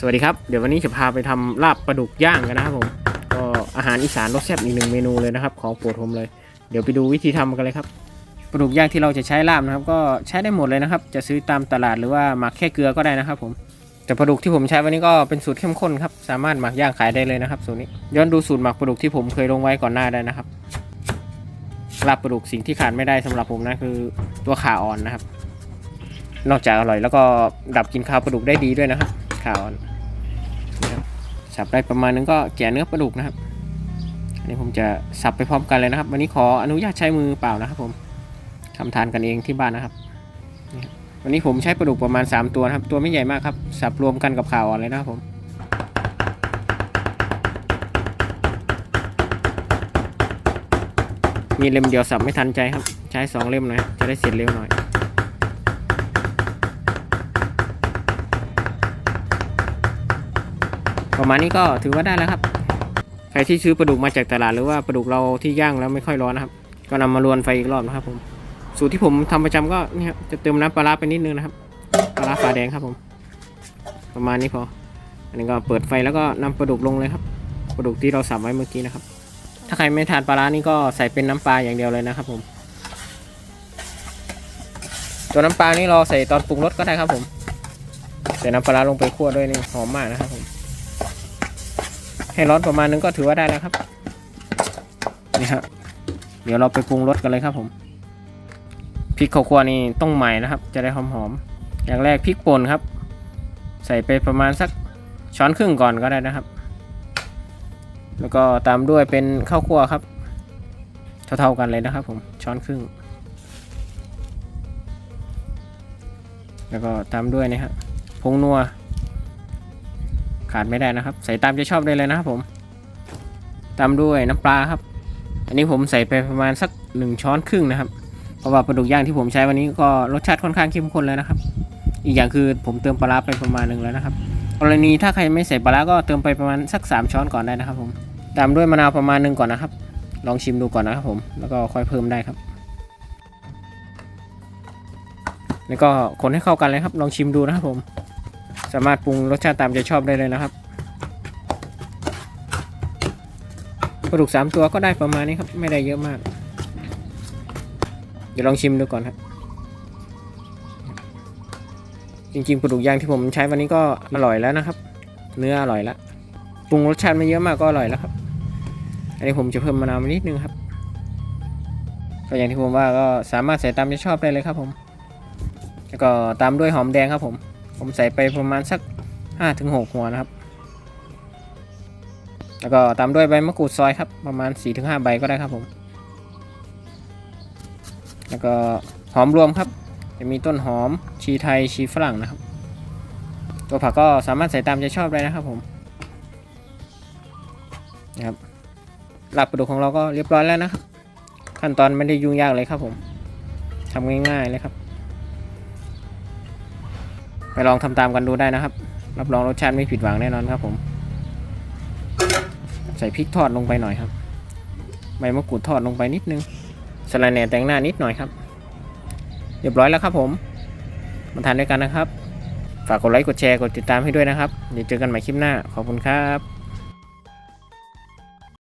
สวัสดีครับ เดี๋ยววันนี้จะพาไปทำลาบปลาดุกย่างกันนะครับผม ก็อาหารอีสานรสแซ่บอีกหนึ่งเมนูเลยนะครับ ของโปรดผมเลย เดี๋ยวไปดูวิธีทำกันเลยครับ ปลาดุกย่างที่เราจะใช้ลาบนะครับ ก็ใช้ได้หมดเลยนะครับ จะซื้อตามตลาดหรือว่าหมักแค่เกลือก็ได้นะครับผมแต่ปลาดุกที่ผมใช้วันนี้ก็เป็นสูตรเข้มข้นครับ สามารถหมักย่างขายได้เลยนะครับ สูตรนี้ ย้อนดูสูตรหมักปลาดุกที่ผมเคยลงไว้ก่อนหน้าได้นะครับลาบปลาดุกสิ่งที่ขาดไม่ได้สำหรับผมนะคือตัวขาอ่อนนะครับ นอกจากอร่อยแล้วก็ดับกลินคาวปลาดุกได้ดีด้วยนะครับ ขาอ่อนะครับสับได้ประมาณนึงก็แกะเนื้อปลาดุกนะครับ อันนี้ผมจะสับไปพร้อมกันเลยนะครับ วันนี้ขออนุญาตใช้มือเปล่านะครับ ผมทำทานกันเองที่บ้านนะครับ วันนี้ผมใช้ปลาดุกประมาณ 3 ตัวนะครับ ตัวไม่ใหญ่มากครับ สับรวมกันกับข่าวอ่อนเลยนะครับผมมีเล่มเดียวสับไม่ทันใจครับ ใช้สองเล่มหน่อยจะได้เสร็จเร็วหน่อย ประมาณนี้ก็ถือว่าได้แล้วครับ ใครที่ซื้อปลาดุกมาจากตลาดหรือว่าปลาดุกเราที่ย่างแล้วไม่ค่อยร้อนนะครับ ก็นำมาลวนไฟอีกรอบนะครับผมสูตรที่ผมทำประจำก็เนี่ยครับจะเติมน้ำปลาร้าไปนิดนึงนะครับปลาร้าฝาแดงครับผม ประมาณนี้พอ อันนี้ก็เปิดไฟแล้วก็นำปลาดุกลงเลยครับปลาดุกที่เราสับไว้เมื่อกี้นะครับ ถ้าใครไม่ทานปลาร้านี่ก็ใส่เป็นน้ำปลาอย่างเดียวเลยนะครับผม ตัวน้ำปลานี่เราใส่ตอนปรุงรสก็ได้ครับผมใส่น้ำปลาร้าลงไปคั่วด้วยนี่หอมมากนะครับผม ให้ร้อนประมาณนึงก็ถือว่าได้แล้วครับนี่ครับเดี๋ยวเราไปปรุงรสกันเลยครับผมพริกข้าวคั่วนี่ต้องใหม่นะครับ จะได้หอมๆอย่างแรกพริกป่นครับ ใส่ไปประมาณสักช้อนครึ่งก่อนก็ได้นะครับ แล้วก็ตามด้วยเป็นข้าวคั่วครับ เท่าๆกันเลยนะครับ ผมช้อนครึ่ง แล้วก็ตามด้วยนะครับผงนัว ขาดไม่ได้นะครับ ใส่ตามจะชอบได้เลยนะครับผม ตามด้วยน้ำปลาครับ อันนี้ผมใส่ไปประมาณสักหนึ่งช้อนครึ่งนะครับ เพราะว่าปลาดุกย่างที่ผมใช้วันนี้ก็รสชาติค่อนข้างเข้มข้นเลยนะครับ อีกอย่างคือผมเติมปลาร้าไปประมาณหนึ่งแล้วนะครับ กรณีถ้าใครไม่ใส่ปลาร้าก็เติมไปประมาณสัก 3 ช้อนก่อนได้นะครับผม ตามด้วยมะนาวประมาณหนึ่งก่อนนะครับ ลองชิมดูก่อนนะครับผม แล้วก็ค่อยเพิ่มได้ครับแล้วก็คนให้เข้ากันเลยครับ ลองชิมดูนะครับผม สามารถปรุงรสชาติตามใจชอบได้เลยนะครับปลาดุกสามตัวก็ได้ประมาณนี้ครับ ไม่ได้เยอะมาก เดี๋ยวลองชิมดูก่อนครับจริงๆปลาดุกย่างที่ผมใช้วันนี้ก็อร่อยแล้วนะครับ เนื้ออร่อยแล้วปรุงรสชาติไม่เยอะมากก็อร่อยแล้วครับ อันนี้ผมจะเพิ่มมะนาวมานิดนึงครับ ก็อย่างที่ผมว่าก็สามารถใส่ตามที่ชอบได้เลยครับผม แล้วก็ตามด้วยหอมแดงครับผม ผมใส่ไปประมาณสัก 5-6ถึงหัวนะครับ แล้วก็ตามด้วยใบมะกรูดซอยครับ ประมาณ 4-5 ใบก็ได้ครับผม แล้วก็หอมรวมครับ จะมีต้นหอมชีไทยชีฝรั่งนะครับ ตัวผักก็สามารถใส่ตามใจชอบได้นะครับผมนะครับหลาบปลาดุกของเราก็เรียบร้อยแล้วนะครับ ขั้นตอนไม่ได้ยุ่งยากเลยครับผมทำง่ายๆเลยครับ ไปลองทำตามกันดูได้นะครับ รับรองรสชาติไม่ผิดหวังแน่นอนครับผม ใส่พริกทอดลงไปหน่อยครับ ใบมะกรูดทอดลงไปนิดนึงสะระแหน่แต่งหน้านิดหน่อยครับเรียบร้อยแล้วครับผมมาทานด้วยกันนะครับ ฝากกดไลค์กดแชร์กดติดตามให้ด้วยนะครับ เดี๋ยวเจอกันใหม่คลิปหน้า ขอบคุณครับ